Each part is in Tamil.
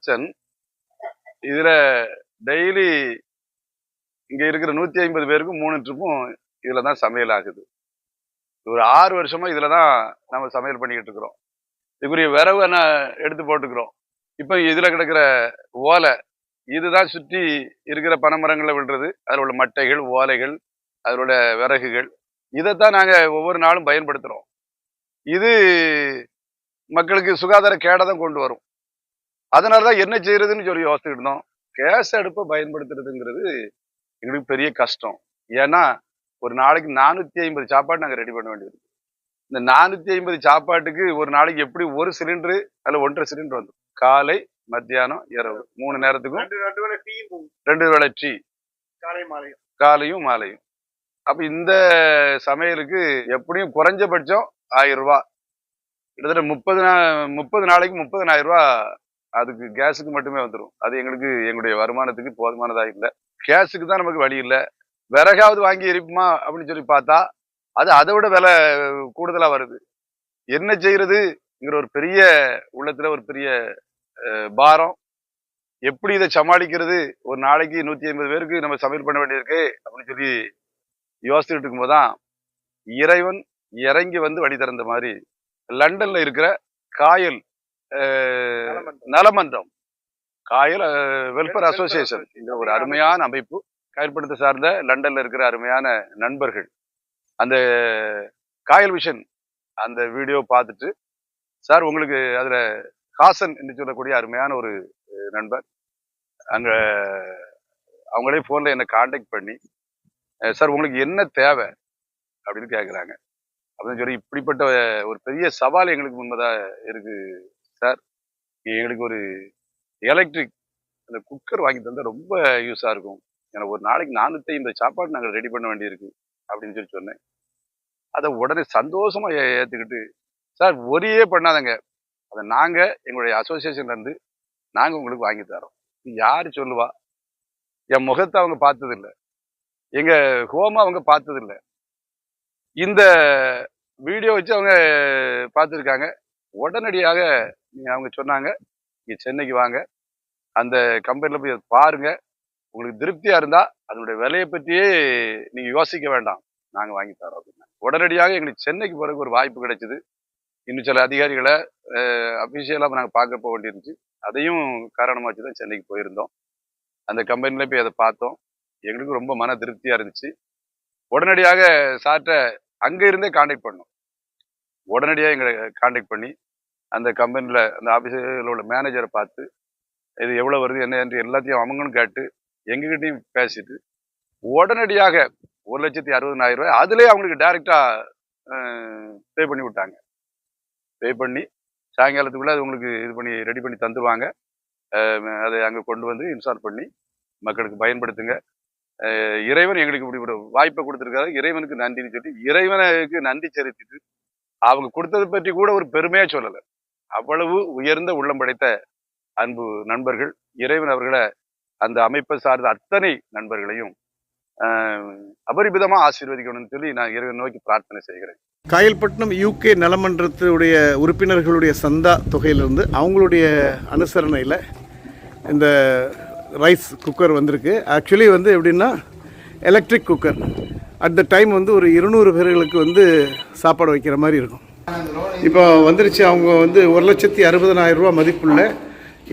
கிச்சன் இதுல டெய்லி இங்க இருக்கிற நூத்தி ஐம்பது பேருக்கு மூணு ட்ரிப்பும் இதுல தான் சமையல் ஆகுது. ஒரு ஆறு வருஷமா இதுலதான் நம்ம சமையல் பண்ணிக்கிட்டு இருக்கிறோம். இதுக்குரிய விரவை நான் எடுத்து போட்டுக்கிறோம். இப்போ இதுல கிடக்கிற ஓலை இதுதான் சுற்றி இருக்கிற பனைமரங்களை விடுறது அதில் உள்ள மட்டைகள் ஓலைகள் அதில் உள்ள விறகுகள் இதைத்தான் நாங்க ஒவ்வொரு நாளும் பயன்படுத்துறோம். இது மக்களுக்கு சுகாதார கேடை தான் கொண்டு வரும். அதனால தான் என்ன செய்யறதுன்னு சொல்லி யோசிச்சுட்டு இருந்தோம். கேஸ் அடுப்பை பயன்படுத்துறதுங்கிறது எங்களுக்கு பெரிய கஷ்டம். ஏன்னா ஒரு நாளைக்கு நானூத்தி ஐம்பது சாப்பாடு நாங்க ரெடி பண்ண வேண்டியது. இந்த நானூத்தி ஐம்பது சாப்பாட்டுக்கு ஒரு நாளைக்கு எப்படி ஒரு சிலிண்டரு அல்ல ஒன்றரை சிலிண்டர் வந்துடும் காலை மத்தியானம் இரவு. மூணு நேரத்துக்கும் ரெண்டு ரெண்டு வேளை டீ. காலை மாலையும். காலையும் மாலையும். அப்ப இந்த சமையலுக்கு எப்படியும் குறைஞ்சபட்சம் ஆயிரம் ரூபாய். கிட்டத்தட்ட முப்பது நா முப்பது நாளைக்கு முப்பதனாயிரம் ரூபாய் அதுக்கு கேஸுக்கு மட்டுமே வந்துடும் அது எங்களுக்கு எங்களுடைய வருமானத்துக்கு போதுமானதாக இல்லை. கேஸுக்கு தான் நமக்கு வழி இல்லை. விறகாவது வாங்கி எரிப்புமா அப்படின்னு சொல்லி பார்த்தா அது அதை விட விலை கூடுதலாக வருது. என்ன செய்கிறதுங்கிற ஒரு பெரிய உள்ளத்தில் ஒரு பெரிய பாரம். எப்படி இதை சமாளிக்கிறது? ஒரு நாளைக்கு நூற்றி ஐம்பது பேருக்கு நம்ம சமையல் பண்ண வேண்டியிருக்கு அப்படின்னு சொல்லி யோசிச்சுட்டு இருக்கும்போது தான் இறைவன் இறங்கி வந்து வழி திறந்த மாதிரி லண்டனில் இருக்கிற காயல் நலமன்றம். காயல் வெல்ஃபேர் அசோசியேஷன் இந்த ஒரு அருமையான அமைப்பு. காயல்படுத்த சார்ந்த லண்டன்ல இருக்கிற அருமையான நண்பர்கள். அந்த காயல் விஷன் அந்த வீடியோ பார்த்துட்டு சார் உங்களுக்கு அதுல ஹாசன் என்று சொல்லக்கூடிய அருமையான ஒரு நண்பர். அங்க அவங்களே போன்ல என்னை காண்டாக்ட் பண்ணி சார் உங்களுக்கு என்ன தேவை? அப்படின்னு கேட்குறாங்க அப்படின்னு சொல்லி இப்படிப்பட்ட ஒரு பெரிய சவால் எங்களுக்கு முன்பதா இருக்கு சார். எங்களுக்கு ஒரு எலக்ட்ரிக் அந்த குக்கர் வாங்கி தந்தால் ரொம்ப யூஸாக இருக்கும். எனக்கு ஒரு நாளைக்கு நானூற்றி ஐம்பது சாப்பாடு நாங்கள் ரெடி பண்ண வேண்டியிருக்கு அப்படின்னு சொல்லி சொன்னேன். அதை உடனே சந்தோஷமா ஏற்றுக்கிட்டு சார் ஒரே பண்ணாதங்க. அதை நாங்கள் எங்களுடைய அசோசியேஷன்ல இருந்து உங்களுக்கு வாங்கி தரோம் யார் சொல்லுவா? என் முகத்தை அவங்க பார்த்ததில்ல. எங்கள் எங்க அவங்க பார்த்ததில்ல. இந்த வீடியோ வச்சு அவங்க பார்த்துருக்காங்க. உடனடியாக நீங்கள் அவங்க சொன்னாங்க நீங்கள் சென்னைக்கு வாங்க. அந்த கம்பெனியில் போய் அதை பாருங்க. உங்களுக்கு திருப்தியாக இருந்தால் அதனுடைய விலையை பற்றியே நீங்கள் யோசிக்க வேண்டாம். நாங்கள் வாங்கி தரோம் அப்படின்னா. உடனடியாக எங்களுக்கு சென்னைக்கு போகிறதுக்கு ஒரு வாய்ப்பு கிடைச்சிது. இன்னும் சில அதிகாரிகளை அபிஷியலாக நாங்கள் பார்க்க போக வேண்டியிருந்துச்சு. அதையும் காரணமாக வச்சு தான் சென்னைக்கு போயிருந்தோம். அந்த கம்பெனியில் போய் அதை பார்த்தோம். எங்களுக்கு ரொம்ப மன திருப்தியாக இருந்துச்சு. உடனடியாக சார்ட்ட அங்கே இருந்தே காண்டாக்ட் பண்ணோம். உடனடியாக எங்களை காண்டாக்ட் பண்ணி அந்த கம்பெனியில் அந்த ஆஃபீஸில் உள்ள மேனேஜரை பார்த்து இது எவ்வளோ வருது என்ன என்று எல்லாத்தையும் அவங்களும் கேட்டு எங்ககிட்டையும் பேசிட்டு உடனடியாக ஒரு லட்சத்தி அறுபதனாயிரம் ரூபாய் அதுலேயே அவங்களுக்கு டைரெக்டாக பே பண்ணி விட்டாங்க. பே பண்ணி சாயங்காலத்துக்குள்ளே அது உங்களுக்கு இது பண்ணி ரெடி பண்ணி தந்துடுவாங்க அதை அங்கே கொண்டு வந்து இன்ஸ்டால் பண்ணி மக்களுக்கு பயன்படுத்துங்க. இறைவன் எங்களுக்கு இப்படி ஒரு வாய்ப்பை கொடுத்துருக்காரு. இறைவனுக்கு நன்றின்னு சொல்லி இறைவனுக்கு நன்றி செலுத்திட்டு அவங்க கொடுத்தது பற்றி கூட ஒரு பெருமையா சொல்லலை. அவ்வளவு உயர்ந்த உள்ளம் படைத்த அன்பு நண்பர்கள் இறைவன் அவர்களை அந்த அமைப்பை சார்ந்த அத்தனை நண்பர்களையும் ஆஹ் அபரிமிதமா ஆசீர்வதிக்கணும்னு சொல்லி நான் இறைவன் நோக்கி பிரார்த்தனை செய்கிறேன். காயல்பட்டினம் யூகே நலமன்றத்தினுடைய உறுப்பினர்களுடைய சந்தா தொகையிலிருந்து அவங்களுடைய அனுசரணையில் இந்த ரைஸ் குக்கர் வந்திருக்கு. ஆக்சுவலி வந்து எப்படின்னா electric cooker at the time வந்து ஒரு இருநூறு பேர்களுக்கு வந்து சாப்பாடு வைக்கிற மாதிரி இருக்கும். இப்போ வந்துருச்சு அவங்க வந்து ஒரு லட்சத்தி அறுபதனாயிரம் ரூபா மதிப்புள்ள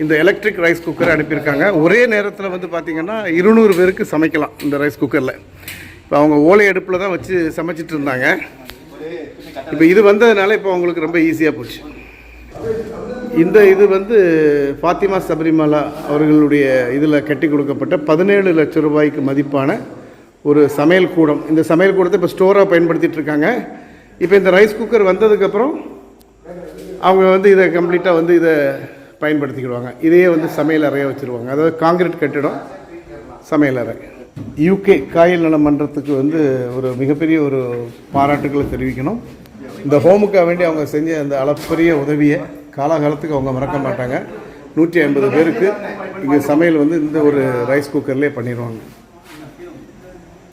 இந்த எலக்ட்ரிக் ரைஸ் குக்கரை அனுப்பியிருக்காங்க. ஒரே நேரத்தில் வந்து பார்த்திங்கன்னா இருநூறு பேருக்கு சமைக்கலாம் இந்த ரைஸ் குக்கரில் இப்போ அவங்க ஓலை அடுப்பில் தான் வச்சு சமைச்சிட்டு இருந்தாங்க. இப்போ இது வந்ததுனால இப்போ அவங்களுக்கு ரொம்ப ஈஸியாக போச்சு. இந்த இது வந்து ஃபாத்திமா சபரிமலா அவர்களுடைய இதில் கட்டி கொடுக்கப்பட்ட பதினேழு லட்சம் ரூபாய்க்கு மதிப்பான ஒரு சமையல் கூடம். இந்த சமையல் கூடத்தை இப்போ ஸ்டோராக பயன்படுத்திட்டு இருக்காங்க இப்போ இந்த ரைஸ் குக்கர் வந்ததுக்கப்புறம் அவங்க வந்து இதை கம்ப்ளீட்டாக வந்து இதை பயன்படுத்திக்கிடுவாங்க. இதையே வந்து சமையல் அறையாக வச்சுருவாங்க. அதாவது காங்கிரீட் கட்டிடம் சமையல் அறை. யூகே காயல் நல மன்றத்துக்கு வந்து ஒரு மிகப்பெரிய ஒரு பாராட்டுக்களை தெரிவிக்கணும். இந்த ஹோமுக்காக வேண்டி அவங்க செஞ்ச அந்த அளப்பரிய உதவியை காலாகாலத்துக்கு அவங்க மறக்க மாட்டாங்க. நூற்றி ஐம்பது பேருக்கு இங்கே சமையல் வந்து இந்த ஒரு ரைஸ் குக்கர்லேயே பண்ணிடுவாங்க.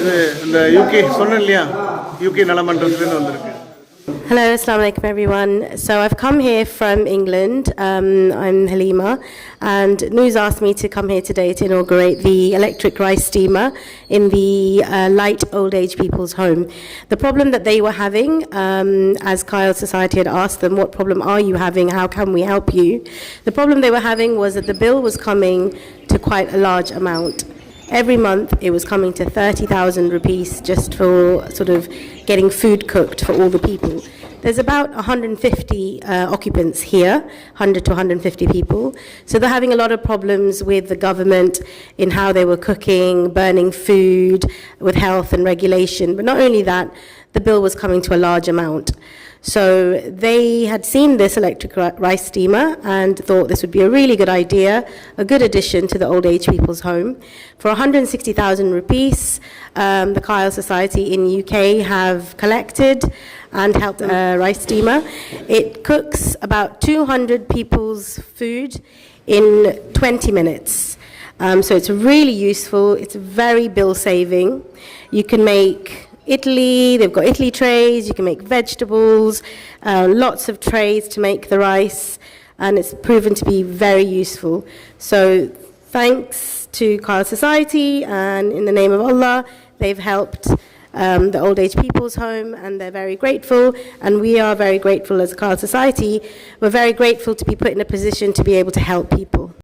இது இந்த யூகே சொன்னேன் இல்லையா யூகே நலமன்றத்துலேருந்து வந்திருக்கு Hello, Assalamu alaikum everyone. So I've come here from England. Um, I'm Halima, and News asked me to come here today to inaugurate the electric rice steamer in the uh, Light Old Age People's Home. The problem that they were having, um, as Kyle Society had asked them, what problem are you having? How can we help you? The problem they were having was that the bill was coming to quite a large amount. Every month it was coming to 30,000 rupees just for sort of getting food cooked for all the people. There's about 150 uh, occupants here, 100 to 150 people. So they're having a lot of problems with the government in how they were cooking, burning food, with health and regulation. But not only that, the bill was coming to a large amount. So they had seen this electric rice steamer and thought this would be a really good idea, a good addition to the old age people's home. For 160,000 rupees, um, the Kyle Society in UK have collected and helped a rice steamer. It cooks about 200 people's food in 20 minutes. Um, so it's really useful. It's very bill saving. You can make Italy, they've got Italy trays, you can make vegetables, uh, lots of trays to make the rice, and it's proven to be very useful. So, thanks to Kyle Society, and in the name of Allah, they've helped um, the old age people's home, and they're very grateful, and we are very grateful as a Kyle Society. We're very grateful to be put in a position to be able to help people.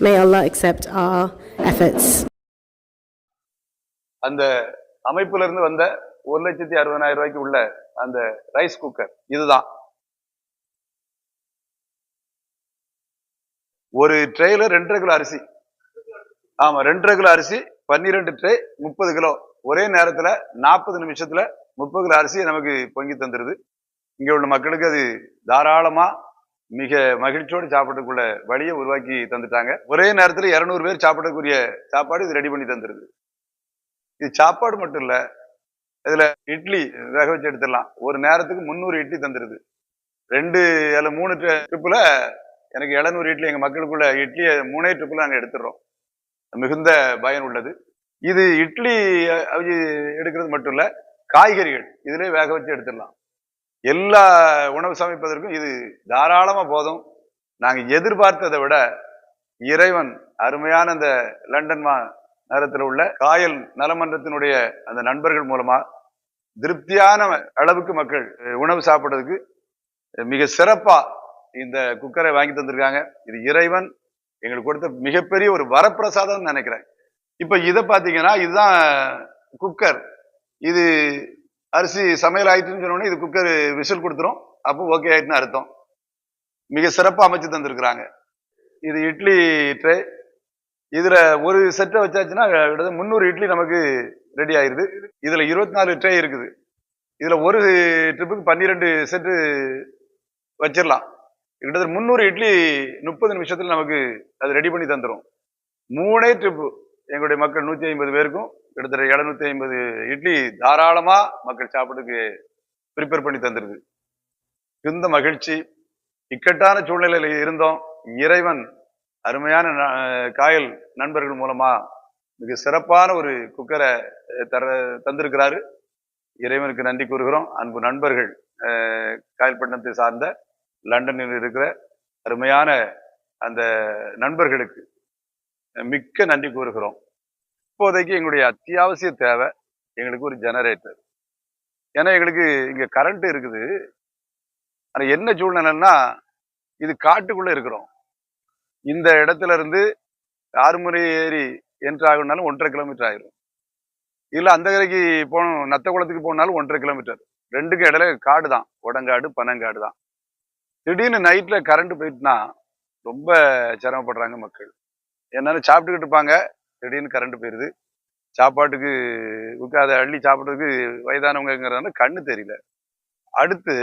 May Allah accept our efforts. அந்த அமைப்புல இருந்து வந்த ஒரு லட்சத்தி அறுபதாயிரம் ரூபாய்க்கு உள்ள அந்த ரைஸ் குக்கர் இதுதான். ஒரு ட்ரேல ரெண்டரை கிலோ அரிசி. ஆமா ரெண்டரை கிலோ அரிசி பன்னிரெண்டு ட்ரே முப்பது கிலோ. ஒரே நேரத்துல நாற்பது நிமிஷத்துல முப்பது கிலோ அரிசி நமக்கு பொங்கி தந்துருது. இங்க உள்ள மக்களுக்கு அது தாராளமா மிக மகிழ்ச்சியோடு சாப்பிடக்குள்ள வழியை உருவாக்கி தந்துட்டாங்க. ஒரே நேரத்துல இருநூறு பேர் சாப்பிடக்கூடிய சாப்பாடு இது ரெடி பண்ணி தந்துருது. இது சாப்பாடு மட்டும் இல்ல இதுல இட்லி வேக வச்சு எடுத்துடலாம். ஒரு நேரத்துக்கு முந்நூறு இட்லி தந்துடுது ரெண்டு இல்லை மூணு ட்ரிப்புல எனக்கு எழுநூறு இட்லி எங்கள் மக்களுக்குள்ள இட்லியை மூணே ட்ரிப்பில் நாங்க எடுத்துடுறோம். மிகுந்த பயன் உள்ளது. இது இட்லி அஹ், அவிச்சு எடுக்கிறது மட்டும் இல்ல காய்கறிகள் இதுலயே வேக வச்சு எடுத்துடலாம். எல்லா உணவு சமைப்பதற்கும் இது தாராளமா போதும். நாங்க எதிர்பார்த்ததை விட இறைவன் அருமையான அந்த லண்டன் மா நேரத்தில் உள்ள காயல் நலமன்றத்தினுடைய அந்த நண்பர்கள் மூலமா திருப்தியான அளவுக்கு மக்கள் உணவு சாப்பிட்றதுக்கு மிக சிறப்பா இந்த குக்கரை வாங்கி தந்திருக்காங்க. இது இறைவன் எங்களுக்கு கொடுத்த மிகப்பெரிய ஒரு வரப்பிரசாதம் நினைக்கிறேன். இப்போ இதை பார்த்தீங்கன்னா இதுதான் குக்கர். இது அரிசி சமையல் ஆயிட்டுன்னு சொன்னோடனே இது குக்கர் விசில் கொடுத்துரும். அப்போ ஓகே ஆயிட்டுன்னு அர்த்தம். மிக சிறப்பாக அமைச்சு தந்திருக்கிறாங்க. இது இட்லி ட்ரே இதுல ஒரு செட்டை வச்சாச்சுன்னா கிட்டத்தட்ட முந்நூறு இட்லி நமக்கு ரெடி ஆயிருது. இதுல இருபத்தி நாலு ட்ரே இருக்குது. இதுல ஒரு ட்ரிப்புக்கு பன்னிரெண்டு செட்டு வச்சிடலாம் கிட்டத்தட்ட முந்நூறு இட்லி முப்பது நிமிஷத்துல நமக்கு அது ரெடி பண்ணி தந்துடும் மூணே ட்ரிப்பு எங்களுடைய மக்கள் நூத்தி ஐம்பது பேருக்கும் கிட்டத்தட்ட எழுநூத்தி ஐம்பது இட்லி தாராளமா மக்கள் சாப்பிட்டுக்கு ப்ரிப்பேர் பண்ணி தந்துருது. மிகுந்த மகிழ்ச்சி. இக்கட்டான சூழ்நிலையில இருந்தோம். இறைவன் அருமையான ந- காயல் நண்பர்கள் மூலமா மிக சிறப்பான ஒரு குக்கரை தர தந்திருக்கிறாரு. இறைவனுக்கு நன்றி கூறுகிறோம். அன்பு நண்பர்கள் காயல்பட்டினத்தை சார்ந்த லண்டனில் இருக்கிற அருமையான அந்த நண்பர்களுக்கு மிக்க நன்றி கூறுகிறோம். இப்போதைக்கு எங்களுடைய அத்தியாவசிய தேவை எங்களுக்கு ஒரு ஜெனரேட்டர் ஏன்னா எங்களுக்கு இங்கே கரண்ட் இருக்குது. ஆனால் என்ன சூழ்நிலைன்னா இது காட்டுக்குள்ளே இருக்கிறோம். இந்த இடத்துல இருந்து ஆறுமுறை ஏறி என்ட்ரு ஆகணும்னாலும் ஒன்றரை கிலோமீட்டர் ஆயிரும். இல்லை அந்த கரைக்கு போகணும் நத்த குளத்துக்கு போனாலும் ஒன்றரை கிலோமீட்டர் ரெண்டுக்கும் இடையில காடு தான். உடங்காடு பனங்காடு தான். திடீர்னு நைட்ல கரண்ட் போயிட்டுனா ரொம்ப சிரமப்படுறாங்க மக்கள். என்னன்னு சாப்பிட்டுக்கிட்டு இருப்பாங்க. திடீர்னு கரண்ட் போயிருது. சாப்பாட்டுக்கு உட்காத அள்ளி சாப்பிட்றதுக்கு வயதானவங்கிறதுனால கண்ணு தெரியல. அடுத்து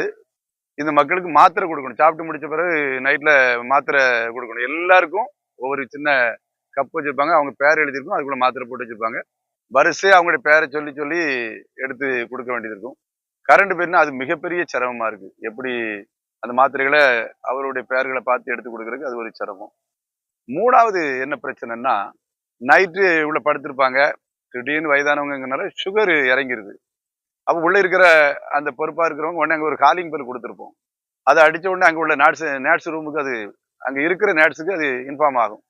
இந்த மக்களுக்கு மாத்திரை கொடுக்கணும். சாப்பிட்டு முடிச்ச பிறகு நைட்ல மாத்திரை கொடுக்கணும். எல்லாருக்கும் ஒவ்வொரு சின்ன கப் வச்சிருப்பாங்க. அவங்க பேர் எழுதியிருக்கும். அதுக்குள்ள மாத்திரை போட்டு வச்சிருப்பாங்க. வரிசையாக அவங்களுடைய பேரை சொல்லி சொல்லி எடுத்து கொடுக்க வேண்டியது இருக்கும். கரண்ட் பேர்னா அது மிகப்பெரிய சிரமமா இருக்கு. எப்படி அந்த மாத்திரைகளை அவருடைய பெயர்களை பார்த்து எடுத்து கொடுக்கறதுக்கு அது ஒரு சிரமம். மூணாவது என்ன பிரச்சனைன்னா நைட்டு இவ்வளோ படுத்திருப்பாங்க. திடீர்னு வயதானவங்கனால சுகர் இறங்கிருது. அப்போ உள்ளே இருக்கிற அந்த பொறுப்பாக இருக்கிறவங்க உடனே அங்கே ஒரு காலிங் பெல் கொடுத்துருப்போம். அதை அடித்த உடனே அங்கே உள்ள நேட்ஸ் நேட்ஸ் ரூமுக்கு அது அங்கே இருக்கிற நேட்ஸுக்கு அது இன்ஃபார்ம் ஆகும்.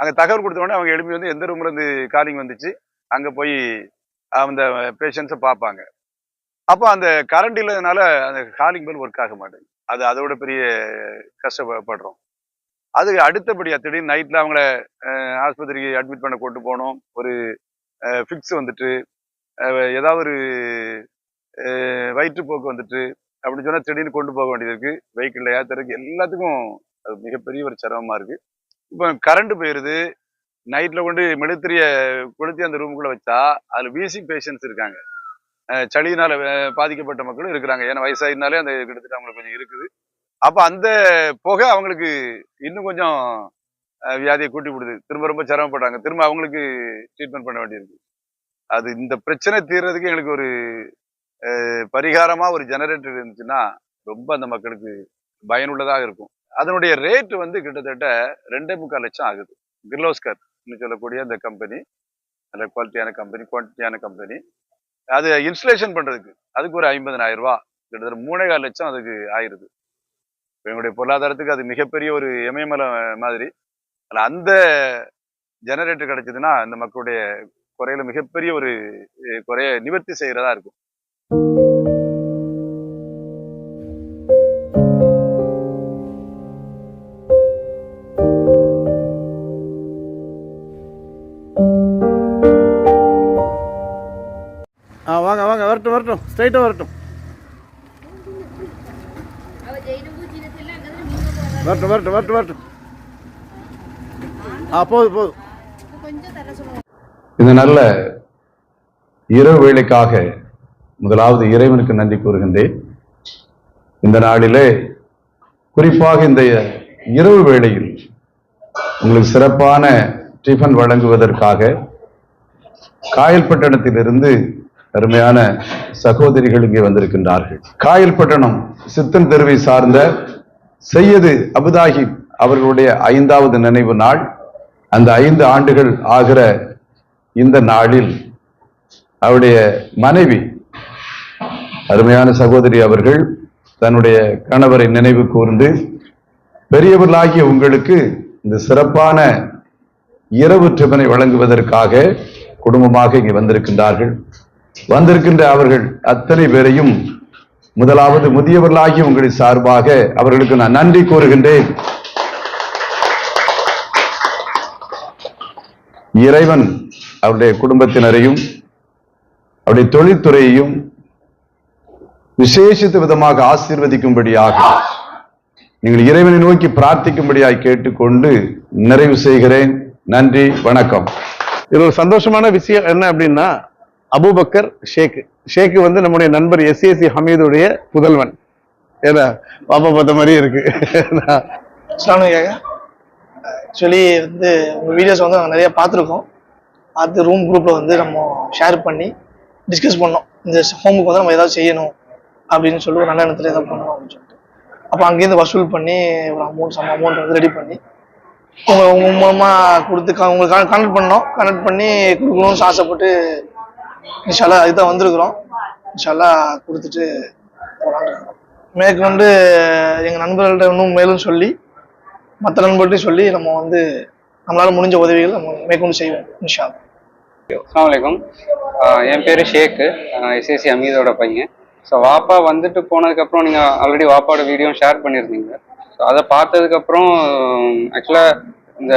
அங்கே தகவல் கொடுத்த உடனே அவங்க எழுப்பி வந்து எந்த ரூம்லேருந்து காலிங் வந்துச்சு அங்கே போய் அந்த பேஷண்ட்ஸை பார்ப்பாங்க. அப்போ அந்த கரண்ட் இல்லாதனால அந்த காலிங் பெல் ஒர்க் ஆக மாட்டேங்குது. அது அதோட பெரிய கஷ்டப்படுறோம். அது அடுத்தபடியாக திடீர்னு நைட்டில் அவங்கள ஆஸ்பத்திரிக்கு அட்மிட் பண்ண கொண்டு போனோம். ஒரு ஃபிக்ஸ் வந்துட்டு ஏதாவது ஒரு வயிற்றுப்போக்கு வந்துட்டு அப்படின்னு சொன்னால் திடீர்னு கொண்டு போக வேண்டியது இருக்குது வெஹிக்கிளில் ஏற்றுறதுக்கு எல்லாத்துக்கும் அது மிகப்பெரிய ஒரு சிரமமாக இருக்குது இப்போ கரண்ட் போயிருது. நைட்டில் கொண்டு மெழுத்திரிய கொளுத்தி அந்த ரூமுக்குள்ளே வச்சா அதில் வீசி பேஷண்ட்ஸ் இருக்காங்க. சளியினால் பாதிக்கப்பட்ட மக்களும் இருக்கிறாங்க. ஏன்னா வயசாகினாலே அந்த கிட்டத்தட்ட அவங்களுக்கு கொஞ்சம் இருக்குது. அப்போ அந்த புகை அவங்களுக்கு இன்னும் கொஞ்சம் வியாதியை கூட்டி விடுது. திரும்ப ரொம்ப சிரமப்படுறாங்க. திரும்ப அவங்களுக்கு ட்ரீட்மெண்ட் பண்ண வேண்டியிருக்கு அது இந்த பிரச்சனை தீர்றதுக்கு எங்களுக்கு ஒரு பரிகாரமாக பரிகாரமா ஒரு ஜெனரேட்டர் இருந்துச்சுன்னா ரொம்ப அந்த மக்களுக்கு பயனுள்ளதாக இருக்கும். அதனுடைய ரேட் வந்து கிட்டத்தட்ட ரெண்டே முக்கால் லட்சம் ஆகுது. கிர்லோஸ்கர் சொல்லக்கூடிய அந்த கம்பெனி நல்ல குவாலிட்டியான கம்பெனி குவான்டிட்டியான கம்பெனி அது இன்ஸ்டலேஷன் பண்ணுறதுக்கு அதுக்கு ஒரு ஐம்பதனாயிரம் ரூபா கிட்டத்தட்ட மூணே கால் லட்சம் அதுக்கு ஆயிருது. எங்களுடைய பொருளாதாரத்துக்கு அது மிகப்பெரிய ஒரு இமயமலை மாதிரி. அந்த ஜெனரேட்டர் கிடைச்சதுன்னா இந்த மக்களுடைய குறையில மிகப்பெரிய ஒரு குறைய நிவர்த்தி செய்யறதா இருக்கும். ஆ வாங்க வாங்க வரட்டும் வரட்டும். ஸ்ட்ரைட்டாக வரட்டும். வரட்டும் வரட்டும் வரட்டும் வரட்டும். ஆ போதும் போதும் இந்த நல்ல இரவு வேளைக்காக முதலாவது இறைவனுக்கு நன்றி கூறுகின்றேன். இந்த நாளிலே குறிப்பாக இந்த இரவு வேளையில் உங்களுக்கு சிறப்பான டிஃபன் வழங்குவதற்காக காயல்பட்டணத்திலிருந்து அருமையான சகோதரிகள் இங்கே வந்திருக்கின்றார்கள். காயல்பட்டணம் சித்தன் தெருவை சார்ந்த செய்யது அபுதாஹிப் அவர்களுடைய ஐந்தாவது நினைவு நாள். அந்த ஐந்து ஆண்டுகள் ஆகிற இந்த நாளில் அவருடைய மனைவி அருமையான சகோதரி அவர்கள் தன்னுடைய கணவரை நினைவு கூர்ந்து பெரியவர்களாகிய உங்களுக்கு இந்த சிறப்பான இரவு டிபனை வழங்குவதற்காக குடும்பமாக இங்கே வந்திருக்கின்றார்கள். வந்திருக்கின்ற அவர்கள் அத்தனை பேரையும் முதலாவது முதியவர்களாகிய உங்களின் சார்பாக அவர்களுக்கு நான் நன்றி கூறுகின்றேன். இறைவன் அவருடைய குடும்பத்தினரையும் அவருடைய தொழில்துறையையும் விசேஷித்த விதமாக ஆசீர்வதிக்கும்படியாக நீங்கள் இறைவனை நோக்கி பிரார்த்திக்கும்படியாய் கேட்டுக்கொண்டு நிறைவு செய்கிறேன். நன்றி வணக்கம். இது ஒரு சந்தோஷமான விஷயம் என்ன அப்படின்னா அபூபக்கர் ஷேக். ஷேக் வந்து நம்முடைய நண்பர் எஸ்ஏசி ஹமீதுடைய புதல்வன். ஏன்னா பாப்பா பார்த்த மாதிரியே இருக்கு. ஆக்சுவலி வந்து உங்கள் வீடியோஸ் வந்து நாங்கள் நிறைய பார்த்துருக்கோம். பார்த்து ரூம் குரூப்பில் வந்து நம்ம ஷேர் பண்ணி டிஸ்கஸ் பண்ணோம். இந்த ஹோமுக்கு வந்து நம்ம ஏதாவது செய்யணும் அப்படின்னு சொல்லி ஒரு நல்ல இடத்துல ஏதாவது பண்ணணும் அப்படின்னு சொல்லிட்டு. அப்போ அங்கேருந்து வசூல் பண்ணி ஒரு அமௌண்ட் சம் அமௌண்ட் வந்து ரெடி பண்ணி உங்கள் உங்கள் மூலமாக கொடுத்து உங்களுக்கு கனெக்ட் பண்ணோம். கனெக்ட் பண்ணி கொடுக்கணும்னு ஆசைப்பட்டு இன்ஷால்லா இதுதான் வந்திருக்கிறோம். இன்ஷால்லா கொடுத்துட்டு போகலான்னு மேற்கொண்டு எங்கள் நண்பர்கள்ட்ட இன்னும் மேலும் சொல்லி மற்ற நண்பர்கள்ட்டையும் சொல்லி நம்ம வந்து நம்மளால முடிஞ்ச உதவிகள் நம்ம மேற்கொண்டு செய்வோம் இன்ஷா அல்லாஹ். என் பேர் ஷேக்கு. எஸ்எஸ்சி அமீதோட பையன். ஸோ வாப்பா வந்துட்டு போனதுக்கப்புறம் நீங்கள் ஆல்ரெடி வாப்பாவோட வீடியோ ஷேர் பண்ணியிருந்தீங்க. ஸோ அதை பார்த்ததுக்கப்புறம் ஆக்சுவலாக இந்த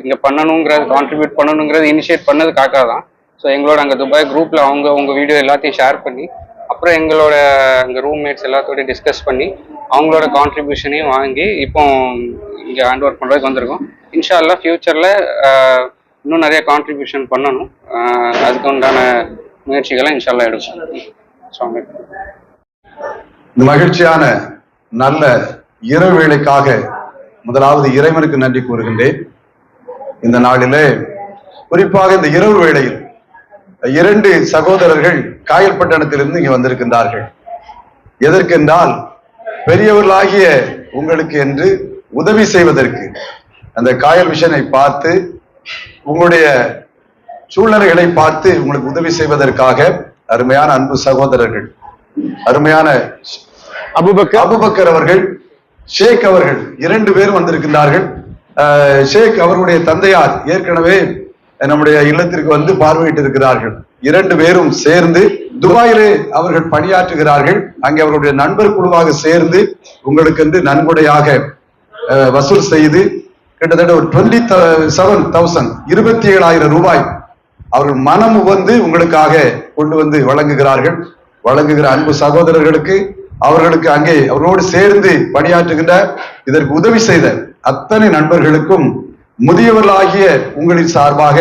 இங்கே பண்ணணுங்கிறது கான்ட்ரிபியூட் பண்ணணுங்கிறது இனிஷியேட் பண்ணது காக்கா தான். ஸோ எங்களோட அங்கே துபாய் குரூப்பில் அவங்க உங்கள் வீடியோ எல்லாத்தையும் ஷேர் பண்ணி அப்புறம் எங்களோட அங்கே ரூம்மேட்ஸ் எல்லாத்தோடய டிஸ்கஸ் பண்ணி அவங்களோட கான்ட்ரிபியூஷனையும் வாங்கி இப்போ இங்கே ஹேண்ட் ஒர்க் பண்ணுறதுக்கு வந்திருக்கோம். இன்ஷா அல்லா ஃப்யூச்சரில் இன்னும் நிறைய கான்ட்ரிபியூஷன் பண்ணணும். அதுக்கு உண்டான முயற்சிகளை இன்ஷால்லாம் எடுப்போம். சுவாமி இந்த மகிழ்ச்சியான நல்ல இரவு வேலைக்காக முதலாவது இறைவனுக்கு நன்றி கூறுகின்றேன். இந்த நாளிலே குறிப்பாக இந்த இரவு வேளையில் இரண்டு சகோதரர்கள் காயல்பட்டணத்திலிருந்து இங்கே வந்திருக்கின்றார்கள். எதற்கென்றால் பெரியவர்களாகிய உங்களுக்கு என்று உதவி செய்வதற்கு அந்த காயல் விஷனை பார்த்து உங்களுடைய சூழ்நிலைகளை பார்த்து உங்களுக்கு உதவி செய்வதற்காக அருமையான அன்பு சகோதரர்கள் அருமையான அபுபக்கர். அபுபக்கர் அவர்கள் ஷேக் அவர்கள் இரண்டு பேரும் வந்திருக்கின்றார்கள். ஷேக் அவர்களுடைய தந்தையார் ஏற்கனவே நம்முடைய இல்லத்திற்கு வந்து பார்வையிட்டு இருக்கிறார்கள் இரண்டு பேரும் சேர்ந்து துபாயிலே அவர்கள் பணியாற்றுகிறார்கள். அங்கே அவர்களுடைய நண்பர் குழுவாக சேர்ந்து உங்களுக்கு என்று நன்கொடையாக வசூல் செய்து கிட்டத்தட்ட ஒரு டுவெண்ட்டி செவன் தௌசண்ட் இருபத்தி ஏழாயிரம் ரூபாய் அவர்கள் மனம் வந்து உங்களுக்காக கொண்டு வந்து வழங்குகிறார்கள். வழங்குகிற அன்பு சகோதரர்களுக்கு அவர்களுக்கு அங்கே அவரோடு சேர்ந்து பணியாற்றுகின்ற இதற்கு உதவி செய்த அத்தனை நண்பர்களுக்கும் முதியவர்களாகிய உங்களின் சார்பாக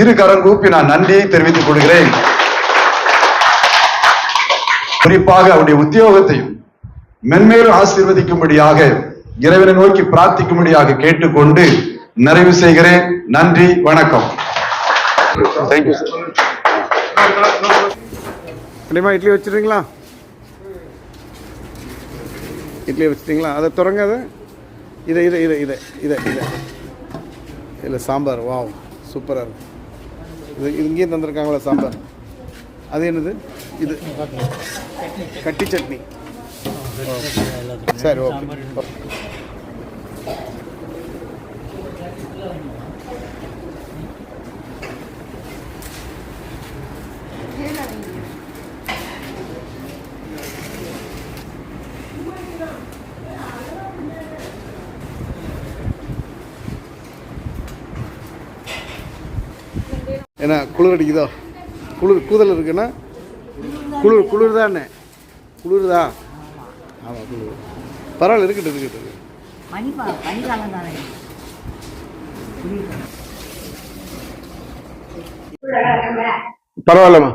இரு கரங்கூப்பி நான் நன்றியை தெரிவித்துக் கொள்கிறேன். குறிப்பாக அவருடைய உத்தியோகத்தையும் மென்மேலும் ஆசீர்வதிக்கும்படியாக இறைவனை நோக்கி பிரார்த்திக்கும்படியாக கேட்டுக்கொண்டு நிறைவு செய்கிறேன். நன்றி வணக்கம். தேங்க்யூ சார் கண்டிப்பாக இட்லி வச்சுருங்களா இட்லி வச்சுட்டிங்களா? அதை திறங்க அதை இதை இதை இதை இதை இதை இதை. இதில் சாம்பார். வாவ் சூப்பராக இருக்கு. இது இது இங்கேயும் தந்திருக்காங்களா சாம்பார். அது என்னது? இது கட்டி சட்னி. சரி ஓகே. ஏன்னா குளிர் அடிக்குதோ? குளிர் கூதல் இருக்குன்னா குளிர் குளிர் தானே குளிருதா? ஆமாம் குளிர். பரவாயில்ல இருக்கட்டும் இருக்கட்டும். தானே. பரவாயில்லம்மா.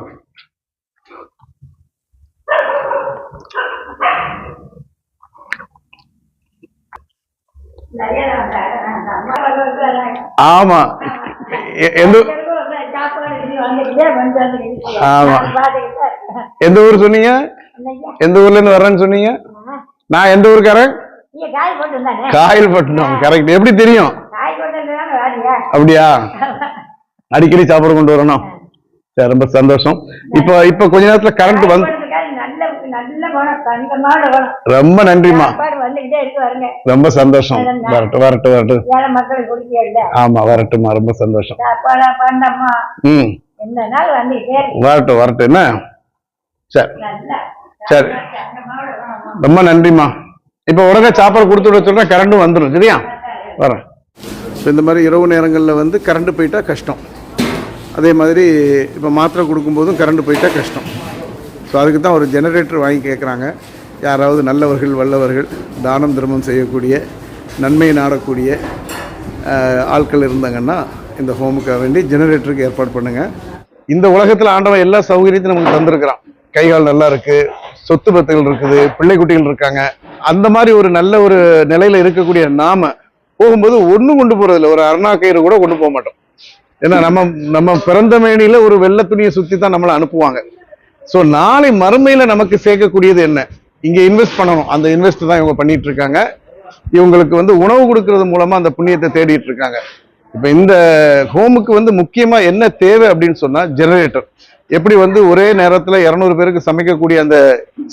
ஆமா. எந்த ஆமா. எந்த ஊர் சொன்னீங்க? எந்த ஊர்ல இருந்து வர்றேன்னு சொன்னீங்க? நான் எந்த ஊருக்காரன்? காய் போட்டு இருந்தாங்க காயல்பட்டினம் கரெக்ட் எப்படி தெரியும்? அப்படியா? அடிக்கடி சாப்பாடு கொண்டு வரணும். சரி ரொம்ப சந்தோஷம். இப்போ இப்போ கொஞ்ச நேரத்துல கரண்ட் வந்து ரொம்ப வருங்க ரொம்ப சந்தோஷம். வரட்டும் வரட்டும் வரட்டும். ஆமா வரட்டும்மா. ரொம்ப சந்தோஷம். ம். வரட்டும் வரட்டும் என்ன? சரி. சரி. ரொம்ப நன்றிம்மா. இப்போ உடனே சாப்பாடு கொடுத்து விட சொல்றேன் கரண்டும் வந்துடும் சரியா? வரேன். ஸோ இந்த மாதிரி இரவு நேரங்களில் வந்து கரண்ட் போயிட்டா கஷ்டம். அதே மாதிரி இப்போ மாத்திரை கொடுக்கும்போதும் கரண்ட் போயிட்டா கஷ்டம். ஸோ அதுக்கு தான் ஒரு ஜெனரேட்டர் வாங்கி கேட்குறாங்க யாராவது நல்லவர்கள் வல்லவர்கள் தானம் தர்மம் செய்யக்கூடிய நன்மை நாடக்கூடிய ஆட்கள் இருந்தாங்கன்னா இந்த ஹோமுக்காக வேண்டி ஜெனரேட்டருக்கு ஏற்பாடு பண்ணுங்கள் இந்த உலகத்தில் ஆண்டவன் எல்லா சௌகரியத்தையும் நமக்கு தந்திருக்கிறான். கை கால் நல்லா இருக்குது சொத்து பத்துகள் இருக்குது பிள்ளை குட்டிகள் இருக்காங்க. அந்த மாதிரி ஒரு நல்ல ஒரு நிலையில இருக்கக்கூடிய நாம போகும்போது ஒன்றும் கொண்டு போகிறதில்ல ஒரு அருணா கயிறு கூட கொண்டு போக மாட்டோம். ஏன்னா நம்ம நம்ம பிறந்த மேனியில் ஒரு வெள்ளை துணியை சுற்றி தான் நம்மளை அனுப்புவாங்க. ஸோ நாளை மறுமையில நமக்கு சேர்க்கக்கூடியது என்ன? இங்கே இன்வெஸ்ட் பண்ணணும். அந்த இன்வெஸ்ட் தான் இவங்க பண்ணிட்டு இருக்காங்க. இவங்களுக்கு வந்து உணவு கொடுக்கறது மூலமாக அந்த புண்ணியத்தை தேடிட்டு இருக்காங்க. இப்போ இந்த ஹோமுக்கு வந்து முக்கியமாக என்ன தேவை அப்படின்னு சொன்னால் ஜெனரேட்டர் எப்படி வந்து ஒரே நேரத்தில் இரநூறு பேருக்கு சமைக்கக்கூடிய அந்த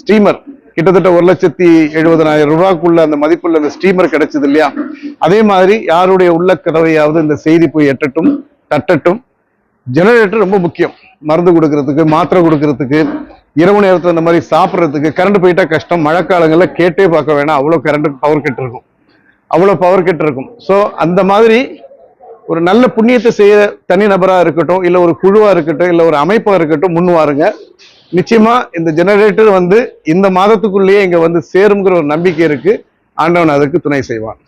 ஸ்டீமர் கிட்டத்தட்ட ஒரு லட்சத்தி எழுபதனாயிரம் ரூபாய்க்குள்ள அந்த மதிப்புள்ள அந்த ஸ்டீமர் கிடைச்சது இல்லையா? அதே மாதிரி யாருடைய உள்ள கதவையாவது இந்த செய்தி போய் எட்டட்டும் தட்டட்டும். ஜெனரேட்டர் ரொம்ப முக்கியம். மருந்து கொடுக்கறதுக்கு மாத்திரை கொடுக்கறதுக்கு இரவு நேரத்தில் இந்த மாதிரி சாப்பிட்றதுக்கு கரண்ட் போயிட்டா கஷ்டம். மழை கேட்டே பார்க்க வேணாம். அவ்வளோ கரண்ட் பவர் கட் இருக்கும். அவ்வளோ பவர் கட் இருக்கும். ஸோ அந்த மாதிரி ஒரு நல்ல புண்ணியத்தை செய்ய தனி நபரா இருக்கட்டும் இல்ல ஒரு குழுவா இருக்கட்டும் இல்ல ஒரு அமைப்பா இருக்கட்டும் முன் வாருங்க. நிச்சயமா இந்த ஜெனரேட்டர் வந்து இந்த மாதத்துக்குள்ளேயே இங்க வந்து சேருங்கிற ஒரு நம்பிக்கை இருக்கு. ஆண்டவன் அதற்கு துணை செய்வான்.